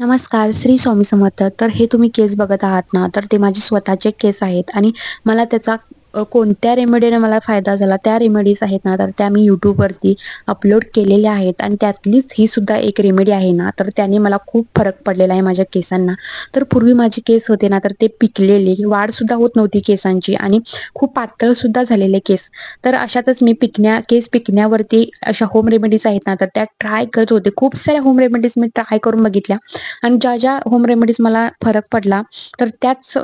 नमस्कार श्री स्वामी समर्थ. तर हे तुम्ही केस बघत आहात ना तर ते माझे स्वतःचे केस आहेत आणि मला त्याचा कोणत्या रेमेडीने मला फायदा झाला? त्या रेमेडीज आहेत ना तर त्या मी यूट्यूबवरती अपलोड केलेल्या आहेत आणि त्यातलीच ही सुद्धा एक रेमेडी आहे ना तर त्याने मला खूप फरक पडलेला आहे माझ्या केसांना. तर पूर्वी माझे केस होते ना तर ते पिकलेले वाढ सुद्धा होत नव्हती केसांची आणि खूप पातळ सुद्धा झालेले केस. तर अशातच मी पिकण्या केस पिकण्यावरती अशा होम रेमेडीज आहेत ना तर त्या ट्राय करत होते. खूप साऱ्या होम रेमेडीज मी ट्राय करून बघितल्या आणि ज्या ज्या होम रेमेडीज मला फरक पडला तर त्याच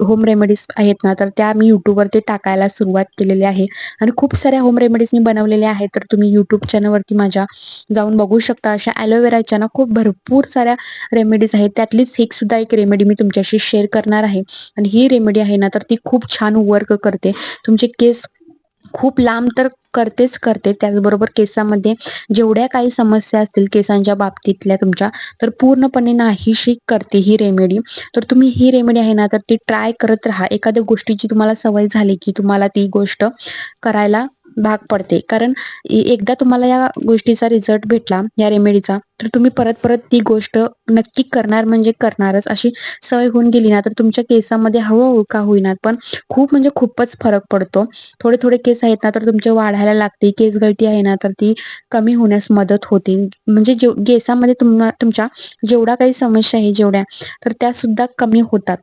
होम रेमेडीज आहेत ना तर त्या मी यूट्यूबवरती टाकायला सुरुवात केलेली आहे. आणि खूप साऱ्या होम रेमेडीज मी बनवलेल्या आहेत. तर तुम्ही यूट्यूब चॅनलवरती माझ्या जाऊन बघू शकता. अशा ॲलोवेराच्या ना खूप भरपूर साऱ्या रेमेडीज आहेत. त्यातलीच एक सुद्धा एक रेमेडी मी तुमच्याशी शेअर करणार आहे. आणि ही रेमेडी आहे ना तर ती खूप छान वर्क करते. तुमचे केस खूप लांब तर करतेच करते. त्याचबरोबर केसामध्ये जेवढ्या काही समस्या असतील केसांच्या बाबतीतल्या तुमच्या तर पूर्णपणे नाहीशी करते ही रेमेडी तर तुम्ही ही रेमेडी आहे ना तर ती ट्राय करत राहा. एखाद्या गोष्टीची तुम्हाला सवय झाली की तुम्हाला ती गोष्ट करायला भाग पडते. कारण एकदा तुम्हाला या गोष्टीचा रिझल्ट भेटला या रेमेडीचा तर तुम्ही परत परत ती गोष्ट नक्की करणार म्हणजे करणारच. अशी सवय होऊन गेली ना तर तुमच्या केसामध्ये हळूहळू का होईना. पण खूप म्हणजे खूपच फरक पडतो. थोडे थोडे केस आहेत ना तर तुमचे वाढायला लागते. केस गळती आहे ना तर ती कमी होण्यास मदत होते. म्हणजे जेव केसामध्ये तुम्हाला तुमच्या जेवढा काही समस्या आहे जेवढ्या तर त्या सुद्धा कमी होतात.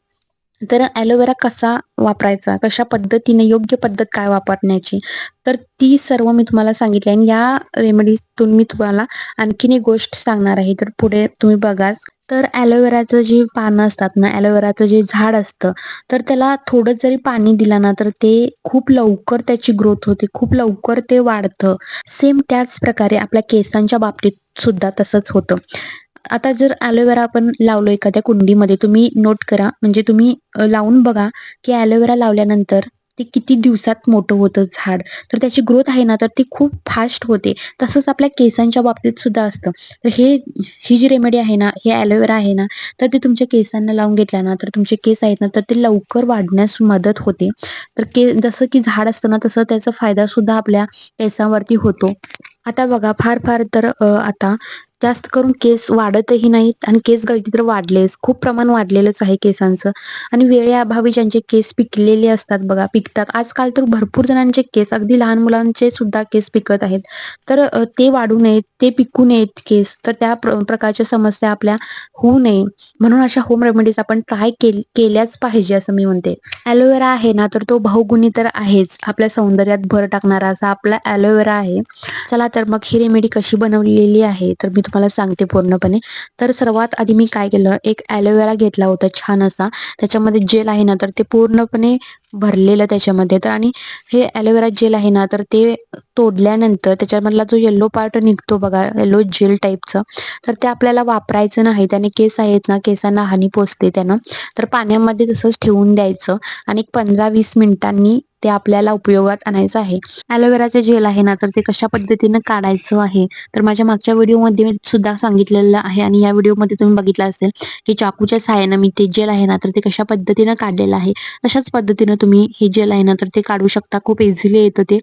तर ॲलोवेरा कसा वापरायचा? कशा पद्धतीने योग्य पद्धत काय वापरण्याची? तर ती सर्व मी तुम्हाला सांगितली आणि या रेमेडीतून मी तुम्हाला आणखीन एक गोष्ट सांगणार आहे. तर पुढे तुम्ही बघा तर ॲलोवेराचं जे पानं असतात ना ॲलोवेराचं जे झाड असतं तर त्याला थोडं जरी पाणी दिलं ना तर ते खूप लवकर त्याची ग्रोथ होते खूप लवकर ते वाढतं. सेम त्याच प्रकारे आपल्या केसांच्या बाबतीत सुद्धा तसंच होतं. आता जर ॲलोवेरा आपण लावलो एखाद्या कुंडीमध्ये तुम्ही नोट करा. म्हणजे तुम्ही लावून बघा की ॲलोवेरा लावल्यानंतर ते किती दिवसात मोठं होतं झाड. तर त्याची ग्रोथ आहे ना तर ती खूप फास्ट होते. तसंच आपल्या केसांच्या बाबतीत सुद्धा असतं. तर हे ही जी रेमेडी आहे ना हे ॲलोवेरा आहे ना तर ते तुमच्या केसांना लावून घेतल्या ना तर तुमचे केस आहेत ना तर ते लवकर वाढण्यास मदत होते. तर के जसं की झाड असतं ना तसं त्याचा फायदा सुद्धा आपल्या केसांवरती होतो. आता बघा फार फार तर आता जास्त करून केस वाढतही नाहीत आणि केस गळती तर वाढलेच. खूप प्रमाण वाढलेलंच आहे केसांचं. आणि वेळेअभावी ज्यांचे केस पिकलेले असतात बघा पिकतात. आजकाल तर भरपूर जणांचे केस अगदी लहान मुलांचे सुद्धा केस पिकत आहेत. तर ते वाढू नयेत ते पिकू नयेत केस. तर त्या प्रकारच्या समस्या आपल्या होऊ नये. म्हणून अशा होम रेमेडीज आपण ट्राय केल्याच पाहिजे असं मी म्हणते. ॲलोवेरा आहे ना तर तो बहुगुणी तर आहेच. आपल्या सौंदर्यात भर टाकणारा असा आपला ॲलोवेरा आहे. चला तर मग ही रेमेडी कशी बनवलेली आहे तर मी तुम्हाला सांगते पूर्णपणे. तर सर्वात आधी मी काय केलं एक ॲलोवेरा घेतला होता छान असा. त्याच्यामध्ये जेल आहे ना तर ते पूर्णपणे भरलेलं त्याच्यामध्ये. तर आणि हे ॲलोवेरा जेल आहे ना तर ते तोडल्यानंतर त्याच्यामधला जो येल्लो पार्ट निघतो बघा येल्लो जेल टाईपचं तर ते आपल्याला वापरायचं नाही. त्याने केस आहेत ना केसांना हानी पोचते त्यानं. तर पाण्यामध्ये तसंच ठेवून द्यायचं. आणि एक पंधरा वीस मिनिटांनी ते आपल्याला उपयोगात आणायचं आहे. ॲलोवेराचे जेल आहे ना तर ते कशा पद्धतीनं काढायचं आहे? तर माझ्या मागच्या व्हिडिओमध्ये मी सुद्धा सांगितलेलं आहे आणि या व्हिडिओमध्ये तुम्ही बघितलं असेल की चाकूच्या सहाय्यानं मी ते जेल आहे ना तर ते कशा पद्धतीनं काढलेलं आहे? तशाच पद्धतीनं तुम्ही हे जेल आहे ना तर ते काढू शकता. खूप इझिली येतं ते.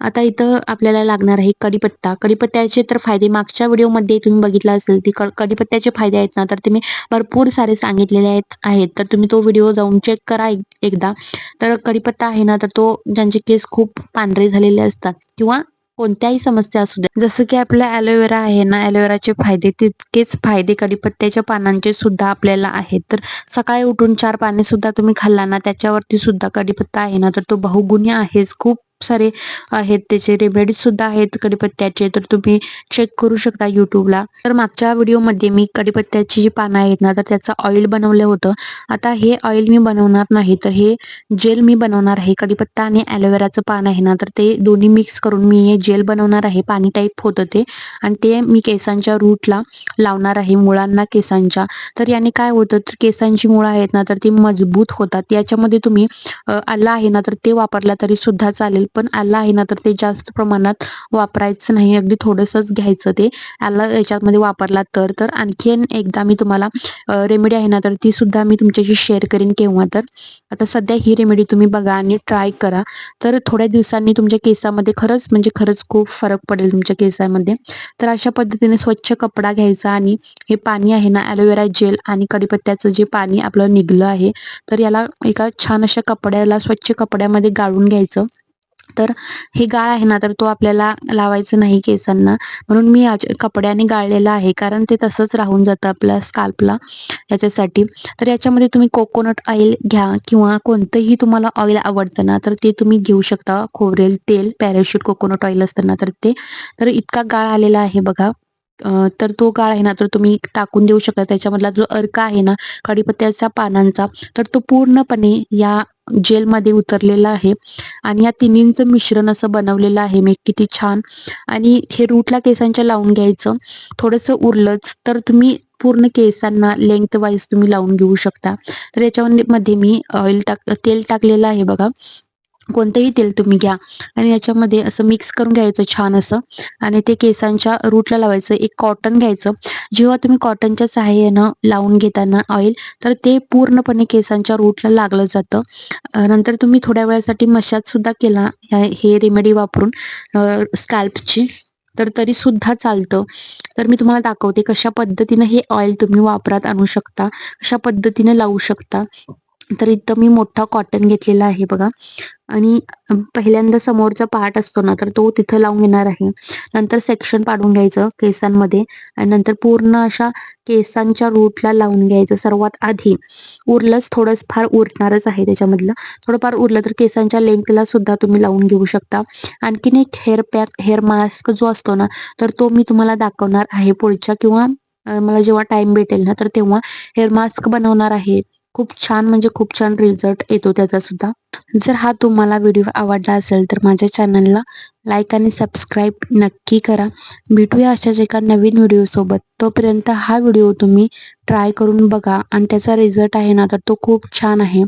आता इथं आपल्याला लागणार आहे कढीपत्ता. कढीपत्त्याचे तर फायदे मागच्या व्हिडिओमध्ये तुम्ही बघितलं असेल ती क कढीपत्त्याचे फायदे आहेत ना तर ते मी भरपूर सारे सांगितलेले आहेत आहेत. तर तुम्ही तो व्हिडिओ जाऊन चेक करा एक- एकदा. तर कढीपत्ता आहे ना आता तो ज्यांचे केस खूप पांढरे झालेले असतात किंवा कोणत्याही समस्या असू द्या. जसं की आपलं ॲलोवेरा आहे ना ॲलोवेराचे फायदे तितकेच फायदे कढीपत्त्याच्या पानांचे सुद्धा आपल्याला आहेत. तर सकाळी उठून चार पाने सुद्धा तुम्ही खाल्ला ना त्याच्यावरती सुद्धा कढीपत्ता आहे ना तर तो बहुगुणी आहेच. खूप सारे आहेत त्याचे रेमेडीज सुद्धा आहेत कढीपत्त्याचे तर तुम्ही चेक करू शकता यूट्यूबला तर मागच्या व्हिडिओमध्ये मी कढीपत्त्याची जी पानं आहेत ना तर त्याचं ऑइल बनवलं होतं. आता हे ऑइल मी बनवणार नाही तर हे जेल मी बनवणार आहे. कढीपत्ता आणि ॲलोवेराचं पान आहे ना तर ते दोन्ही मिक्स करून मी हे जेल बनवणार आहे. पाणी टाईप होतं ते. आणि ते मी केसांच्या रूटला लावणार आहे मुळांना केसांच्या. तर याने काय होतं तर केसांची मुळं आहेत ना तर ती मजबूत होतात. याच्यामध्ये तुम्ही अ, आलं आहे ना तर ते वापरला तरी सुद्धा चालेल. ऑइल पण आलं आहे ना तर ते जास्त प्रमाणात वापरायचं नाही. अगदी थोडंसंच घ्यायचं ते. आलं याच्यामध्ये वापरला तर. तर आणखीन एकदा मी तुम्हाला रेमेडी आहे ना तर ती सुद्धा मी तुमच्याशी शेअर करेन केव्हा तर. आता सध्या ही रेमेडी तुम्ही बघा आणि ट्राय करा. तर थोड्या दिवसांनी तुमच्या केसामध्ये खरंच म्हणजे खरंच खूप फरक पडेल तुमच्या केसामध्ये. तर अशा पद्धतीने स्वच्छ कपडा घ्यायचा आणि हे पाणी आहे ना ॲलोवेरा जेल आणि कडीपत्त्याचं जे पाणी आपलं निघलं आहे तर याला एका छान अशा कपड्याला स्वच्छ कपड्यामध्ये गाळून घ्यायचं. तर हे गाळ आहे ना तर तो आपल्याला लावायचं नाही केसांना. म्हणून मी आज कपड्याने गाळलेला आहे कारण ते तसंच राहून जातं आपल्या स्काल्पला याच्यासाठी. तर याच्यामध्ये तुम्ही कोकोनट ऑइल घ्या किंवा कोणतंही तुम्हाला ऑइल आवडतं ना तर ते तुम्ही घेऊ शकता. खोबरेल तेल पॅराशूट कोकोनट ऑइल असतं ना तर ते. तर इतका गाळ आलेला आहे बघा. तर तो गाळ आहे ना तर तुम्ही टाकून देऊ शकता. त्याच्यामधला जो अर्क आहे ना कडीपत्त्याच्या पानांचा तर तो पूर्णपणे या जेलमध्ये उतरलेला आहे. आणि या तिन्हींचं मिश्रण असं बनवलेलं आहे मी. किती छान. आणि हे रूटला केसांच्या लावून घ्यायचं. थोडंसं उरलंच तर तुम्ही पूर्ण केसांना लेंथ वाईज तुम्ही लावून घेऊ शकता. तर याच्यामध्ये मी ऑइल टाक तेल टाकलेलं आहे बघा. कोणतंही तेल तुम्ही घ्या. आणि याच्यामध्ये असं मिक्स करून घ्यायचं छान असं. आणि ते केसांच्या रूटला लावायचं. एक कॉटन घ्यायचं. जेव्हा तुम्ही कॉटनच्या सहाय्यानं लावून घेताना ऑइल तर ते पूर्णपणे केसांच्या रूटला लागलं जातं. नंतर तुम्ही थोड्या वेळासाठी मशाज सुद्धा केला. हे रेमेडी वापरून स्कॅल्पची तर तरी सुद्धा चालतं. तर मी तुम्हाला दाखवते कशा पद्धतीनं हे ऑइल तुम्ही वापरात आणू शकता. कशा पद्धतीने लावू शकता. तर इथं मी मोठा कॉटन घेतलेला आहे बघा. आणि पहिल्यांदा समोरचा पार्ट असतो ना तर तो तिथं लावून घेणार आहे. नंतर सेक्शन पाडून घ्यायचं केसांमध्ये. आणि नंतर पूर्ण अशा केसांच्या रूटला लावून घ्यायचं सर्वात आधी. उरलंच थोडंच फार उरणारच आहे त्याच्यामधलं. थोडंफार उरलं तर केसांच्या लेंथला सुद्धा तुम्ही लावून घेऊ शकता. आणखीन एक हेअर पॅक हेअर मास्क जो असतो ना तर तो मी तुम्हाला दाखवणार आहे पुढच्या. किंवा मला जेव्हा टाइम भेटेल ना तर तेव्हा हेअर मास्क बनवणार आहे. खूप छान म्हणजे खूप छान रिझल्ट येतो त्याचा सुद्धा. जर हा तुम्हाला व्हिडिओ आवडला असेल तर माझ्या चॅनलला लाईक आणि सबस्क्राईब नक्की करा. भेटूया अशाच एका नवीन व्हिडिओसोबत तोपर्यंत हा व्हिडिओ तुम्ही ट्राय करून बघा. आणि त्याचा रिझल्ट आहे ना तर तो खूप छान आहे.